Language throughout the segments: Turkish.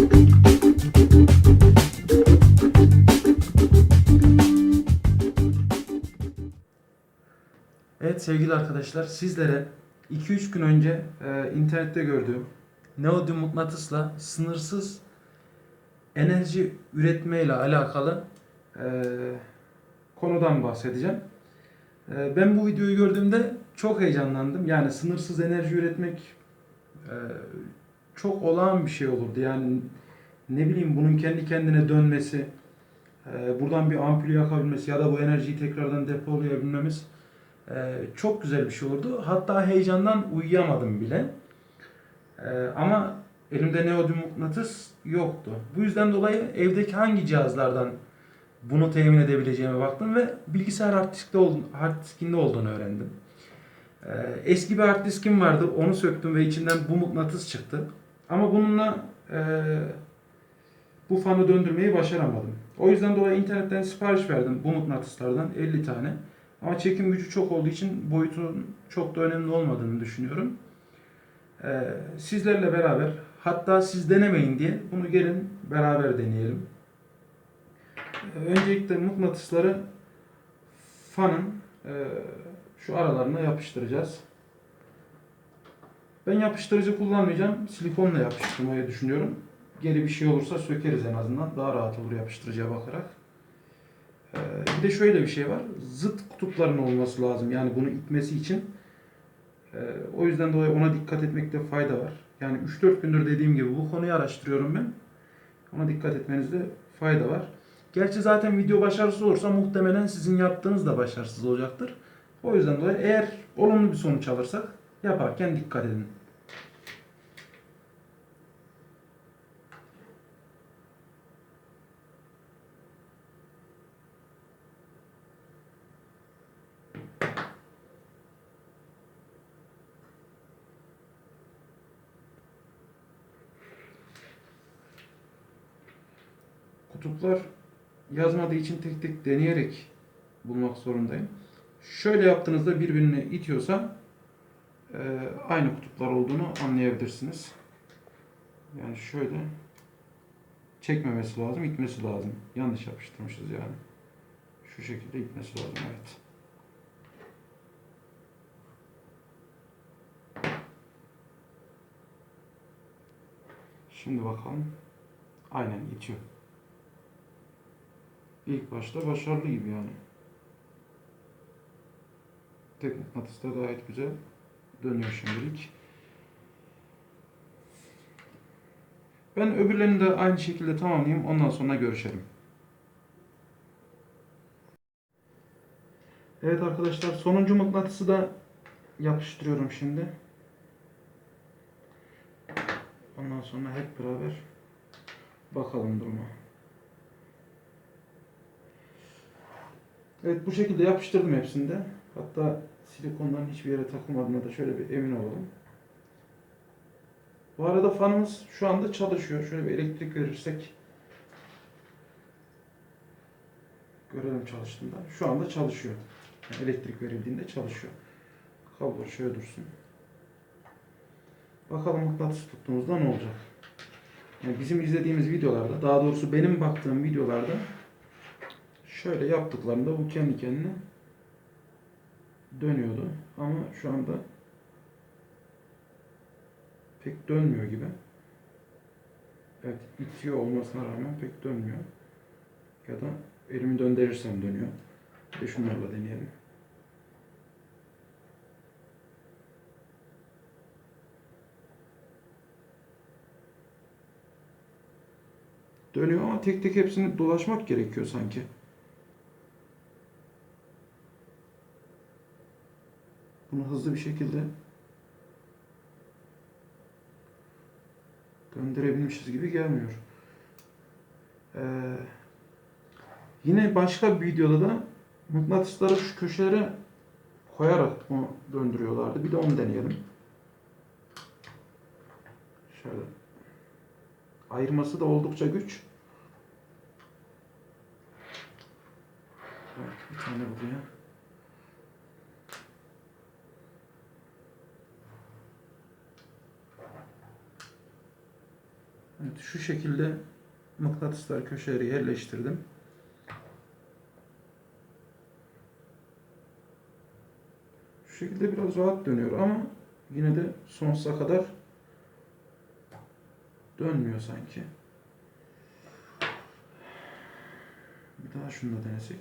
Evet sevgili arkadaşlar sizlere 2-3 gün önce e, internette gördüğüm neodyum mıknatısla sınırsız enerji üretme ile alakalı e, konudan bahsedeceğim. E, ben bu videoyu gördüğümde çok heyecanlandım. Yani sınırsız enerji üretmek e, çok olağan bir şey olurdu. Yani ne bileyim bunun kendi kendine dönmesi, e, buradan bir ampul yakabilmesi ya da bu enerjiyi tekrardan depolayabilmemiz ee, çok güzel bir şey olurdu. Hatta heyecandan uyuyamadım bile. Ee, ama elimde neodyum mıknatıs yoktu. Bu yüzden dolayı evdeki hangi cihazlardan bunu temin edebileceğime baktım ve bilgisayar hard diskte olduğunu, hard diskinde olduğunu öğrendim. Ee, eski bir hard diskim vardı. Onu söktüm ve içinden bu mıknatıs çıktı. Ama bununla e, bu fanı döndürmeyi başaramadım. O yüzden dolayı internetten sipariş verdim bu mıknatıslardan 50 tane. Ama çekim gücü çok olduğu için boyutun çok da önemli olmadığını düşünüyorum. Ee, sizlerle beraber hatta siz denemeyin diye bunu gelin beraber deneyelim. Ee, öncelikle mıknatısları fanın e, şu aralarına yapıştıracağız. Ben yapıştırıcı kullanmayacağım. Silikonla yapıştırmayı düşünüyorum. Geri bir şey olursa sökeriz en azından. Daha rahat olur yapıştırıcıya bakarak. Ee, bir de şöyle bir şey var. Zıt kutupların olması lazım. Yani bunu itmesi için. Ee, o yüzden dolayı ona dikkat etmekte fayda var. Yani 3-4 gündür dediğim gibi bu konuyu araştırıyorum ben. Ona dikkat etmenizde fayda var. Gerçi zaten video başarısız olursa muhtemelen sizin yaptığınız da başarısız olacaktır. O yüzden dolayı eğer olumlu bir sonuç alırsak yaparken dikkat edin. Kutuplar yazmadığı için tek tek deneyerek bulmak zorundayım. Şöyle yaptığınızda birbirini itiyorsa e, aynı kutuplar olduğunu anlayabilirsiniz. Yani şöyle çekmemesi lazım, itmesi lazım. Yanlış yapıştırmışız yani. Şu şekilde itmesi lazım, evet. Şimdi bakalım. Aynen itiyor. İlk başta başarılı gibi yani. Tek mıknatıs da gayet güzel dönüyor şimdilik. Ben öbürlerini de aynı şekilde tamamlayayım. Ondan sonra görüşelim. Evet arkadaşlar sonuncu mıknatısı da yapıştırıyorum şimdi. Ondan sonra hep beraber bakalım duruma. Evet bu şekilde yapıştırdım hepsinde. Hatta silikondan hiçbir yere takılmadığına da şöyle bir emin olalım. Bu arada fanımız şu anda çalışıyor. Şöyle bir elektrik verirsek görelim çalıştığında. Şu anda çalışıyor. Yani elektrik verildiğinde çalışıyor. Kablo şöyle dursun. Bakalım mıknatıs tuttuğumuzda ne olacak? Yani bizim izlediğimiz videolarda, daha doğrusu benim baktığım videolarda şöyle yaptıklarında bu kendi kendine dönüyordu. Ama şu anda pek dönmüyor gibi. Evet, itiyor olmasına rağmen pek dönmüyor. Ya da elimi döndürürsem dönüyor. Bir de şunlarla deneyelim. Dönüyor ama tek tek hepsini dolaşmak gerekiyor sanki. Bunu hızlı bir şekilde döndürebilmişiz gibi gelmiyor. Ee, yine başka bir videoda da mıknatısları şu köşelere koyarak bunu döndürüyorlardı. Bir de onu deneyelim. Şöyle. Ayırması da oldukça güç. Evet, bir tane buraya. Evet, şu şekilde mıknatıslar köşeleri yerleştirdim. Şu şekilde biraz rahat dönüyor ama yine de sonsuza kadar dönmüyor sanki. Bir daha şunu da denesek.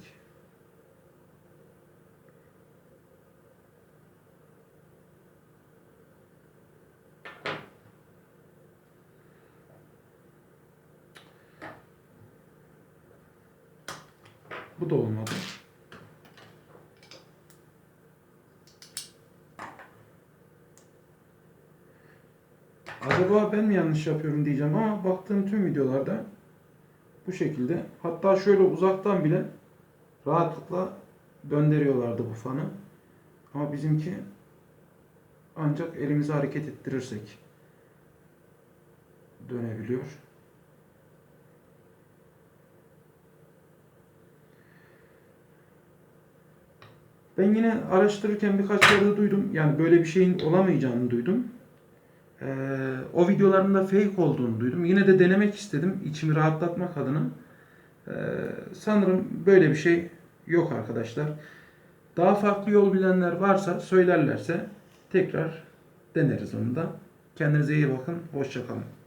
Bu da olmadı. Acaba ben mi yanlış yapıyorum diyeceğim ama baktığım tüm videolarda bu şekilde. Hatta şöyle uzaktan bile rahatlıkla döndürüyorlardı bu fanı. Ama bizimki ancak elimizi hareket ettirirsek dönebiliyor. Ben yine araştırırken birkaç yerde duydum. Yani böyle bir şeyin olamayacağını duydum. Ee, o videoların da fake olduğunu duydum. Yine de denemek istedim. içimi rahatlatmak adına. Ee, sanırım böyle bir şey yok arkadaşlar. Daha farklı yol bilenler varsa söylerlerse tekrar deneriz onu da. Kendinize iyi bakın. Hoşçakalın.